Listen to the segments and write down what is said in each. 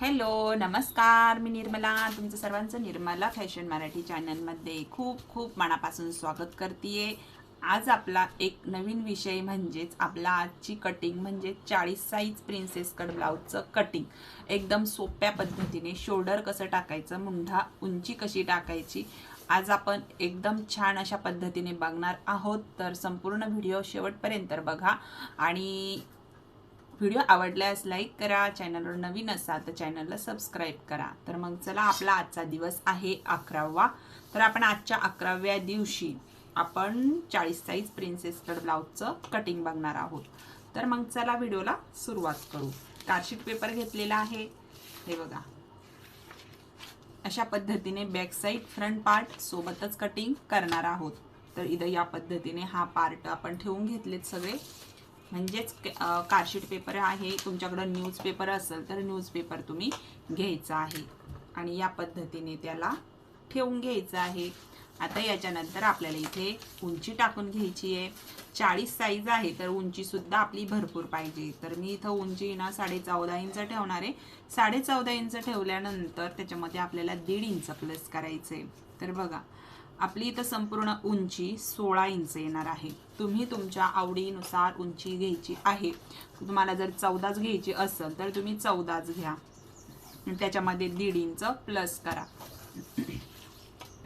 Hello नमस्कार मी निर्मला. तुमचं सर्वांचं निर्मला फॅशन मराठी चॅनलमध्ये खूप खूप मनापासून स्वागत करते आज आपला एक नवीन विषय म्हणजेच आपला आजची कटिंग म्हणजे चाळीस साईज प्रिन्सेस कट ब्लाऊजचं कटिंग एकदम सोप्या पद्धतीने शोल्डर कसं टाकायचं मुंढा उंची कशी टाकायची आज आपण एकदम छान अशा पद्धतीने बघणार आहोत. तर संपूर्ण व्हिडिओ शेवटपर्यंत बघा. आणि व्हिडिओ आवडल्यास लाईक करा चॅनलवर नवीन असाल तर चॅनलला सबस्क्राईब करा. तर मग चला आपला आजचा दिवस आहे अकरावा. तर आपण आजच्या अकराव्या दिवशी आपण चाळीस साईज प्रिन्सेस कट ब्लाऊजचं कटिंग बघणार आहोत. तर मग चला व्हिडिओला सुरुवात करू. कार्डशीट पेपर घेतलेला आहे. हे बघा. अशा पद्धतीने बॅक साईड फ्रंट पार्ट सोबतच कटिंग करणार आहोत. तर इथं या पद्धतीने हा पार्ट आपण ठेवून घेतलेत सगळे. म्हणजेच कार्डशीट पेपर आहे तुमच्याकडं न्यूजपेपर असेल तर न्यूजपेपर तुम्ही घ्यायचा आहे. आणि या पद्धतीने त्याला ठेवून घ्यायचं आहे. आता याच्यानंतर आपल्याला इथे उंची टाकून घ्यायची आहे. चाळीस साईज आहे तर उंचीसुद्धा आपली भरपूर पाहिजे. तर मी इथं उंची ना साडे चौदा इंच ठेवणार आहे. साडे चौदा इंच ठेवल्यानंतर त्याच्यामध्ये आपल्याला दीड इंच प्लस करायचं आहे तर बघा आपली इथं संपूर्ण उंची सोळा इंच येणार आहे. तुम्ही तुमच्या आवडीनुसार उंची घ्यायची आहे. तुम्हाला जर चौदाच घ्यायची असेल तर तुम्ही चौदाच घ्या. त्याच्यामध्ये दीड इंच प्लस करा.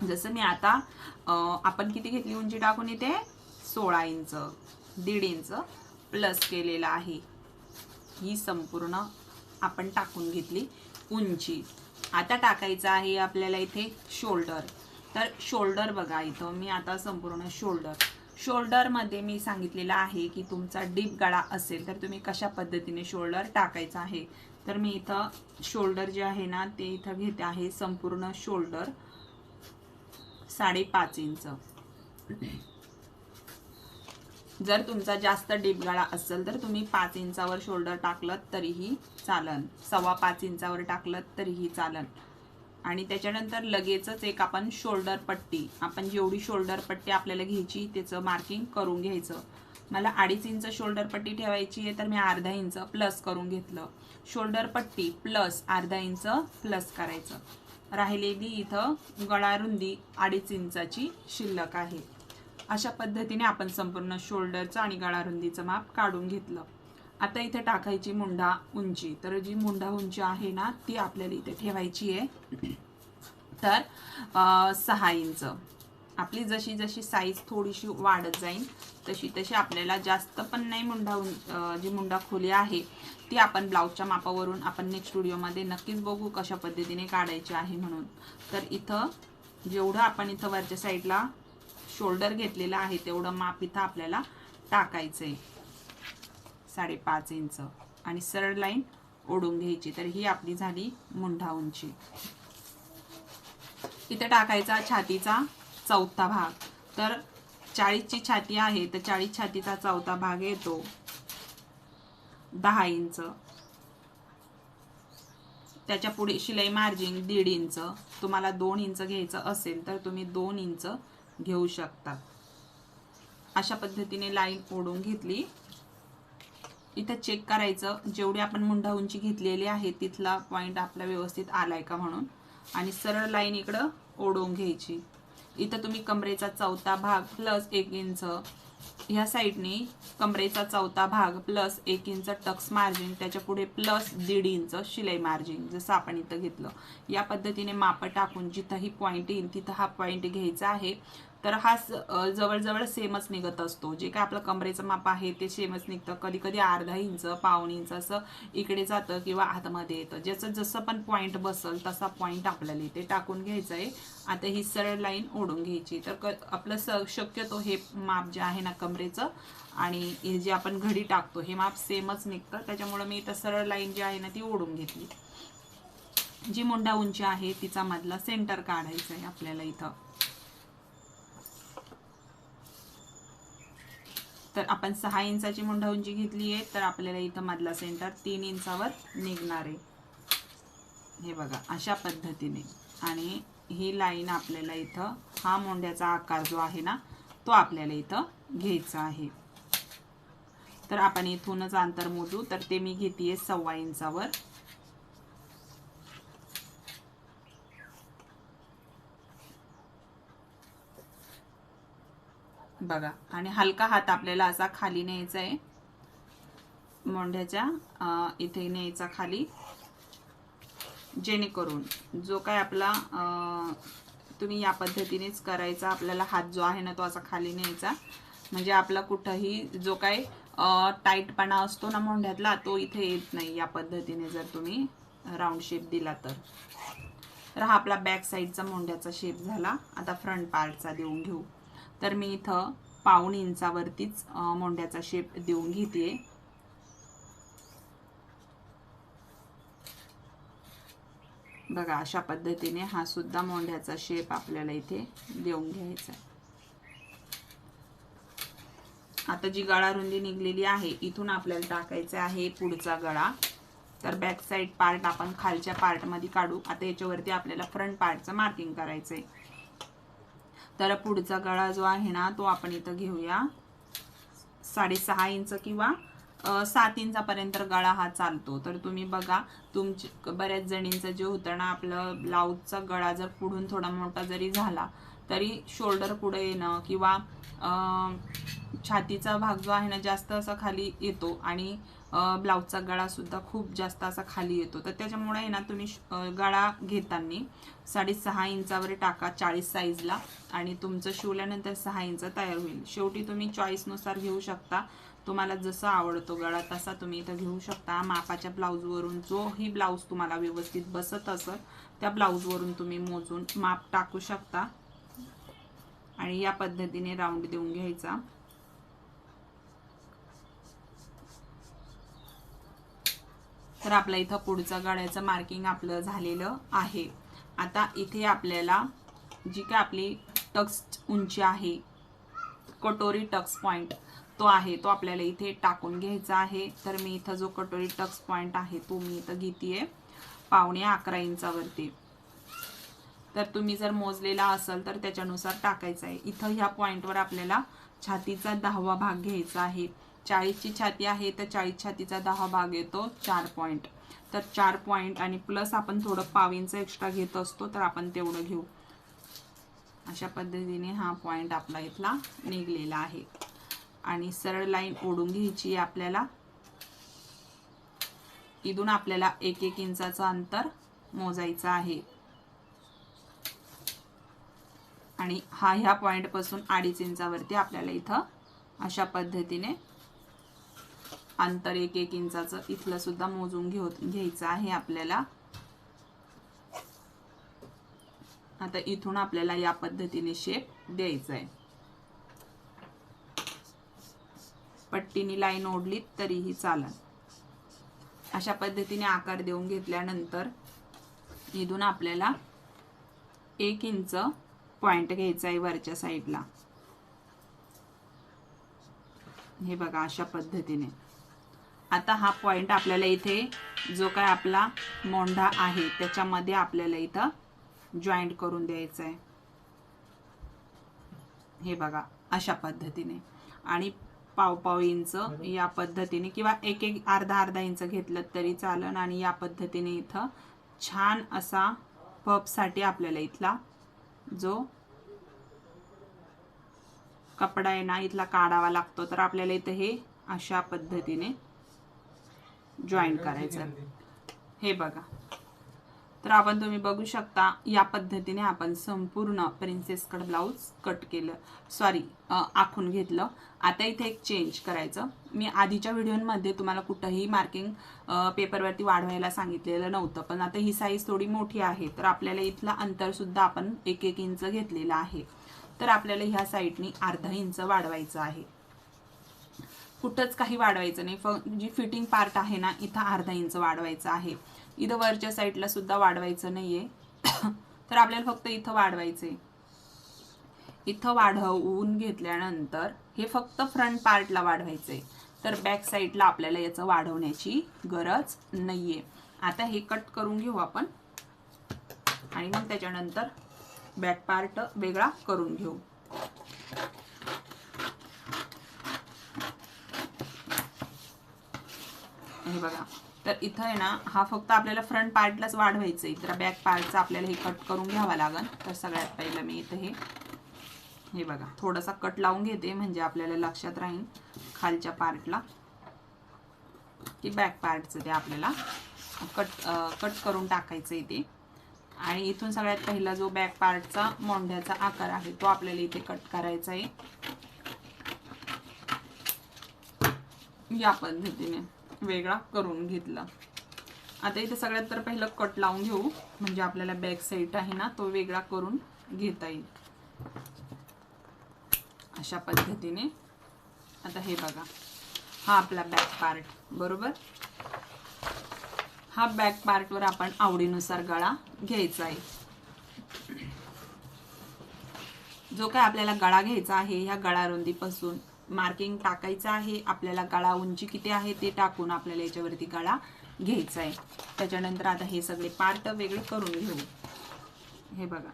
जसं मी आता आपण किती घेतली उंची टाकून इथे? सोळा इंच. दीड इंच प्लस केलेला आहे. ही संपूर्ण आपण टाकून घेतली उंची. आता टाकायचं आहे आपल्याला इथे शोल्डर तर शोल्डर बघा इथं मी आता संपूर्ण शोल्डर. शोल्डरमध्ये मी सांगितलेलं आहे की तुमचा डीप गळा असेल तर तुम्ही कशा पद्धतीने शोल्डर टाकायचा आहे. तर मी इथं शोल्डर जे आहे ना ते इथं घेते आहे संपूर्ण शोल्डर साडेपाच इंच. जर तुमचा जास्त डीप गळा असेल तर तुम्ही पाच इंचावर शोल्डर टाकलं तरीही चालन. सव्वा पाच इंचावर टाकलं तरीही चालन. आणि त्याच्यानंतर लगेचच एक आपण शोल्डर पट्टी आपण जेवढी शोल्डर पट्टी आपल्याला घ्यायची त्याचं मार्किंग करून घ्यायचं. मला अडीच इंच शोल्डर पट्टी ठेवायची आहे तर मी अर्धा इंच प्लस करून घेतलं. शोल्डर पट्टी प्लस अर्धा इंच प्लस करायचं. राहिलेली इथं गळारुंदी अडीच इंचाची शिल्लक आहे. अशा पद्धतीने आपण संपूर्ण शोल्डरचं आणि गळारुंदीचं माप काढून घेतलं. आता इथे टाकायची मुंडा उंची. तर जी मुंडा उंची आहे ना ती आपल्याला इथे ठेवायची आहे. तर सहा इंच. आपली जशी जशी साईज थोडीशी वाढत जाईल तशी तशी आपल्याला जास्त पण नाही मुंडा जी मुंडा खोली आहे ती आपण ब्लाऊजच्या मापावरून आपण नेक्स्ट व्हिडिओमध्ये नक्कीच बघू कशा पद्धतीने काढायची आहे म्हणून. तर इथं जेवढं आपण इथं वरच्या साईडला शोल्डर घेतलेलं आहे तेवढं माप इथं आपल्याला टाकायचं आहे साडेपाच इंच. आणि सरळ लाईन ओढून घ्यायची. तर ही आपली झाली मुंढा उंची. इथे टाकायचा छातीचा चौथा भाग. तर चाळीसची छाती आहे तर चाळीस छातीचा चौथा भाग येतो. दहा इंच. त्याच्या पुढे शिलाई मार्जिन दीड इंच. तुम्हाला दोन इंच घ्यायचं असेल तर तुम्ही दोन इंच घेऊ शकता. अशा पद्धतीने लाईन ओढून घेतली. इथं चेक करायचं. जेवढी आपण मुंडा उंची घेतलेली आहे तिथला पॉईंट आपला व्यवस्थित आलाय का म्हणून. आणि सरळ लाईन इकडं ओढून घ्यायची. इथं तुम्ही कमरेचा चौथा भाग प्लस एक इंच ह्या साईडने कमरेचा चौथा भाग प्लस एक इंच टक्स मार्जिन त्याच्या पुढे प्लस दीड इंच शिलाई मार्जिन जसं आपण इथं घेतलं. या पद्धतीने माप टाकून जिथंही पॉईंट येईल तिथं हा पॉईंट घ्यायचा आहे. तर हा जवळजवळ सेमच निघत असतो. जे काय आपलं कमरेचं माप आहे ते सेमच निघतं. कधी कधी अर्धा इंच पाऊण इंच असं इकडे जातं किंवा आतमध्ये येतं. ज्याचं जसं पण पॉईंट बसल तसा पॉईंट आपल्याला इथे टाकून घ्यायचं आहे आता ही सरळ लाईन ओढून घ्यायची. तर क आपलं स शक्यतो हे माप जे आहे ना कमरेचं आणि हे जे आपण घडी टाकतो हे माप सेमच निघतं. त्याच्यामुळं मी इथं सरळ लाईन जी आहे ना ती ओढून घेतली. जी मुंडा उंची आहे तिचा मधला सेंटर काढायचं आहे आपल्याला इथं. तर आपण सहा इंचाची मुंढा उंची घेतली आहे तर आपल्याला इथं मधला सेंटर तीन इंचावर निघणार आहे. हे बघा अशा पद्धतीने. आणि ही लाईन आपल्याला इथं हा मोंड्याचा आकार जो आहे ना तो आपल्याला इथं घ्यायचा आहे. तर आपण इथूनच अंतर मोजू. तर ते मी घेते सव्वा इंचावर. बघा. आणि हलका हात आपल्याला असा खाली न्यायचा आहे. मोंढ्याच्या इथे न्यायचा खाली. जेणेकरून जो काय आपला तुम्ही या पद्धतीनेच करायचा आपल्याला हात जो आहे ना तो असा खाली न्यायचा. म्हणजे आपला कुठंही जो काय टाईटपणा असतो ना मोंढ्यातला तो इथे येत नाही या पद्धतीने जर तुम्ही राऊंड शेप दिला तर. तर हा आपला बॅक साईडचा मोंढ्याचा शेप झाला. आता फ्रंट पार्टचा देऊन घेऊ. तर मी इथं पाऊण इंचावरतीच मोंड्याचा मोंढ्याचा शेप देऊन घेते. बघा अशा पद्धतीने हा सुद्धा मोंढ्याचा शेप आपल्याला इथे देऊन घ्यायचा आता जी गळा रुंदी निघलेली आहे इथून आपल्याला टाकायचं आहे पुढचा गळा. तर बॅक साईड पार्ट आपण खालच्या पार्टमध्ये काढू. आता याच्यावरती आपल्याला फ्रंट पार्टचं मार्किंग करायचं आहे तर पुढचा गळा जो आहे ना तो आपण इथं घेऊया. साडेसहा इंच किंवा सात इंचापर्यंत गळा हा चालतो. तर तुम्ही बघा तुमची बऱ्याच जणींचं जे होतं ना आपलं ब्लाऊजचा गळा जर पुढून थोडा मोठा जरी झाला तरी शोल्डर पुढे येणं किंवा छातीचा भाग जो आहे ना जास्त असा खाली येतो आणि ब्लाऊजचा गळासुद्धा खूप जास्त असा खाली येतो. तर त्याच्यामुळे आहे ना तुम्ही श- गळा घेताना साडेसहा इंचावर टाका चाळीस साईजला आणि तुमचं शिवल्यानंतर सहा इंच तयार होईल. शेवटी तुम्ही चॉईसनुसार घेऊ शकता. तुम्हाला जसं आवडतो गळा तसा तुम्ही इथं घेऊ शकता. मापाच्या ब्लाऊजवरून जोही ब्लाऊज तुम्हाला व्यवस्थित बसत असेल त्या ब्लाऊजवरून तुम्ही मोजून माप टाकू शकता. आणि या पद्धतीने राऊंड देऊन घ्यायचा. तर आपल्या इथं पुढचं गाड्याचं मार्किंग आपलं झालेलं आहे. आता इथे आपल्याला जी काय आपली टक्स उंची आहे कटोरी टक्स पॉइंट तो आहे तो आपल्याला इथे टाकून घ्यायचा आहे. तर मी इथं जो कटोरी टक्स पॉइंट आहे तो मी इथं घेते आहे पावणे अकरा इंचावरती. तर तुम्ही जर मोजलेला असाल तर त्याच्यानुसार टाकायचं आहे. इथं ह्या पॉईंटवर आपल्याला छातीचा दहावा भाग घ्यायचा आहे. चाळीसची छाती आहे तर चाळीस छातीचा दहा भाग येतो चार पॉईंट तर चार पॉईंट आणि प्लस आपण थोडं पावींचं एक्स्ट्रा घेत असतो तर आपण तेवढं घेऊ. अशा पद्धतीने हा पॉईंट आपला इथला निघलेला आहे. आणि सरळ लाईन ओढून घ्यायची आहे आपल्याला. इथून आपल्याला एक एक इंचाचं अंतर मोजायचं आहे. आणि हा ह्या पॉईंटपासून अडीच इंचावरती आपल्याला इथं अशा पद्धतीने अंतर एक एक इंचाचं इथलं सुद्धा मोजून घेऊ घ्यायचं आहे आपल्याला. आता इथून आपल्याला या पद्धतीने शेप द्यायचा आहे पट्टीने लाईन ओढली तरीही चालेल अशा पद्धतीने आकार देऊन घेतल्यानंतर इथून आपल्याला एक इंच पॉइंट घ्यायचा आहे वरच्या साईडला. हे बघा अशा पद्धतीने. आता हा पॉइंट आपल्याला इथे जो काय आपला मोंढा आहे त्याच्यामध्ये आपल्याला इथं जॉईंट करून द्यायचा आहे. हे बघा अशा पद्धतीने. आणि पाव पाव इंच या पद्धतीने किंवा एक एक अर्धा अर्धा इंच घेतलं तरी चालन आणि या पद्धतीने इथं छान असा पपसाठी आपल्याला इथला जो कपडा आहे ना इथला काढावा लागतो. तर आपल्याला इथं हे अशा पद्धतीने जॉईन करायचं. हे बघा. तर आपण तुम्ही बघू शकता या पद्धतीने आपण संपूर्ण प्रिन्सेस कट ब्लाऊज कट केलं सॉरी आखून घेतलं. आता इथे एक चेंज करायचं. मी आधीच्या व्हिडिओमध्ये तुम्हाला कुठंही मार्किंग पेपरवरती वाढवायला सांगितलेलं नव्हतं पण आता ही साईज थोडी मोठी आहे. तर आपल्याला इथलं अंतर सुद्धा आपण एक एक इंच घेतलेलं आहे. तर आपल्याला ह्या साईडनी अर्धा इंच वाढवायचं आहे. कुठंच काही वाढवायचं नाही. फ जी फिटिंग पार्ट आहे ना इथं अर्धा इंच वाढवायचं आहे. इथं वरच्या साईडला सुद्धा वाढवायचं नाहीये. तर आपल्याला फक्त इथं वाढवायचंय. इथं वाढवून घेतल्यानंतर हे फक्त फ्रंट पार्टला वाढवायचंय. तर बॅक साईडला आपल्याला याचं वाढवण्याची गरज नाहीये. आता हे कट करून घेऊ आपण. आणि मग त्याच्यानंतर बॅक पार्ट वेगळा करून घेऊ. हे बघा. तर इथं आहे ना हा फक्त आपल्याला फ्रंट पार्टलाच वाढवायचं आहे. तर बॅक पार्टचं आपल्याला हे कट करून घ्यावा लागेल तर सगळ्यात पहिलं मी इथं हे हे बघा. थोडासा कट लावून घेते म्हणजे आपल्याला लक्षात राहील खालच्या पार्टला की बॅक पार्टचं ते आपल्याला कट कट करून टाकायचं आहे ते. आणि इथून सगळ्यात पहिला जो बॅक पार्टचा मोंढ्याचा आकार आहे तो आपल्याला इथे कट करायचा आहे. या पद्धतीने वेगळा करून घेतला. आता इथे सगळ्यात तर पहिलं कट लावून घेऊ म्हणजे आपल्याला बॅक साईड आहे ना तो वेगळा करून घेता येईल. अशा पद्धतीने. आता हे बघा. हा आपला बॅक पार्ट बरोबर? हा बॅक पार्टवर आपण आवडीनुसार गळा घ्यायचा आहे. जो काय आपल्याला गळा घ्यायचा आहे ह्या गळा रुंदीपासून मार्किंग टाकायचं आहे. आपल्याला गळा उंची किती आहे ते टाकून आपल्याला याच्यावरती गळा घ्यायचा आहे. त्याच्यानंतर आता हे सगळे पार्ट वेगळे करून घेऊ. हे बघा.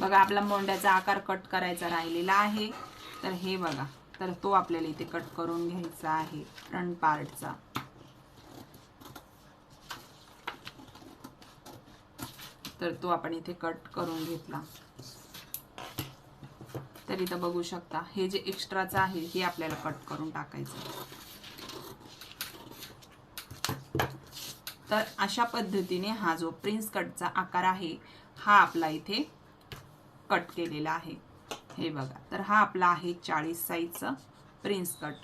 बघा आपला मोंड्याचा आकार कट करायचा राहिलेला आहे. तर हे बघा तर तो आपल्याला इथे कट करून घ्यायचा आहे फ्रंट पार्टचा तर तो आपण इथे कट करून घेतला. तर इथं बघू शकता हे जे एक्स्ट्राचं आहे हे आपल्याला कट करून टाकायचं तर अशा पद्धतीने हा जो प्रिन्स कटचा आकार आहे हा आपला इथे कट केलेला आहे. हे बघा. तर हा आपला आहे चाळीस साईजचं प्रिन्स कट.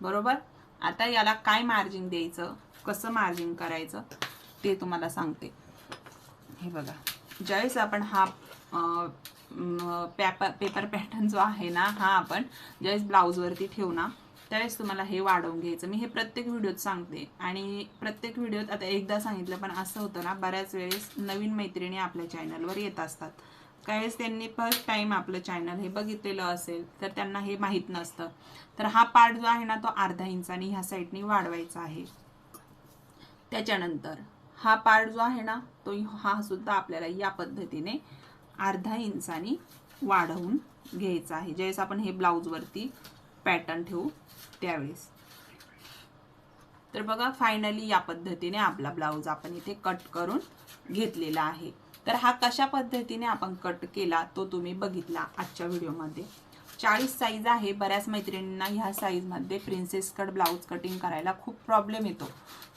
बरोबर? आता याला काय मार्जिन द्यायचं? कसं मार्जिन करायचं? ते तुम्हाला सांगते. हे बघा. ज्यावेळेस आपण हा पेपर पेपर पॅटर्न जो आहे ना हा आपण ज्यावेळेस ब्लाऊजवरती ठेवू ना त्यावेळेस तुम्हाला हे वाढवून घ्यायचं. मी हे प्रत्येक व्हिडिओत सांगते. आणि प्रत्येक व्हिडिओत आता एकदा सांगितलं पण असं होतं ना बऱ्याच वेळेस नवीन मैत्रिणी आपल्या चॅनलवर येत असतात. काहीच त्यांनी फर्स्ट टाइम आपलं चॅनल हे बघितलेलं असेल तर त्यांना हे माहीत नसतं. तर हा पार्ट जो आहे ना तो अर्धा इंचानी ह्या साईडनी वाढवायचा आहे. त्याच्यानंतर हा पार्ट जो आहे ना तो हा सुद्धा आपल्याला या पद्धतीने अर्धा इंचानी वाढवून घ्यायचा आहे. ज्यावेळेस आपण हे ब्लाऊजवरती पॅटर्न ठेवू त्यावेळेस. तर बघा फायनली या पद्धतीने आपला ब्लाऊज आपण इथे कट करून घेतलेला आहे. तर हा कशा पद्धतीने आपण कट केला तो तुम्ही बघितला आजच्या व्हिडिओमध्ये. चाळीस साईज आहे. बऱ्याच मैत्रिणींना ह्या साईजमध्ये प्रिन्सेस कट ब्लाऊज कटिंग करायला खूप प्रॉब्लेम येतो.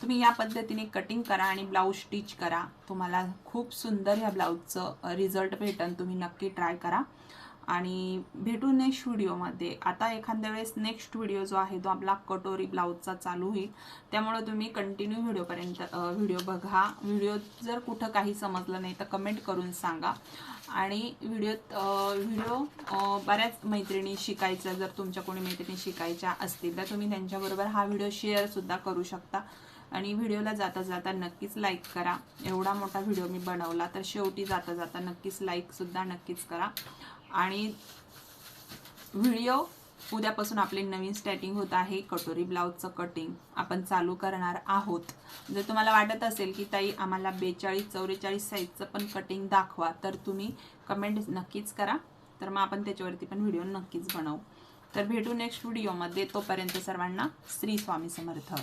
तुम्ही या पद्धतीने कटिंग करा आणि ब्लाऊज स्टिच करा. तुम्हाला खूप सुंदर ह्या ब्लाऊजचं रिझल्ट भेटन. तुम्ही नक्की ट्राय करा. आणि भेटू नेक्स्ट व्हिडिओमध्ये आता एखाद्या वेळेस नेक्स्ट व्हिडिओ जो आहे तो आपला कटोरी ब्लाऊजचा चालू होईल. त्यामुळे तुम्ही कंटिन्यू व्हिडिओपर्यंत व्हिडिओ बघा. व्हिडिओ जर कुठं काही समजलं नाही तर कमेंट करून सांगा. आणि व्हिडिओत व्हिडिओ बऱ्याच मैत्रिणी शिकायच्या जर तुमच्या कोणी मैत्रिणी शिकायच्या असतील तर तुम्ही त्यांच्याबरोबर हा व्हिडिओ शेअरसुद्धा करू शकता. आणि व्हिडिओला जाता जाता नक्कीच लाईक करा. एवढा मोठा व्हिडिओ मी बनवला तर शेवटी जाता जाता नक्कीच लाईकसुद्धा नक्कीच करा. आणि व्हिडिओ उद्यापासून आपले नवीन स्टार्टिंग होत आहे. कटोरी ब्लाऊजचं कटिंग आपण चालू करणार आहोत. जर तुम्हाला वाटत असेल की ताई आम्हाला बेचाळीस चौवेचाळीस साईजचं पण कटिंग दाखवा तर तुम्ही कमेंट नक्कीच करा. तर मग आपण त्याच्यावरती पण व्हिडिओ नक्कीच बनवू. तर भेटू नेक्स्ट व्हिडिओमध्ये तोपर्यंत सर्वांना श्री स्वामी समर्थ.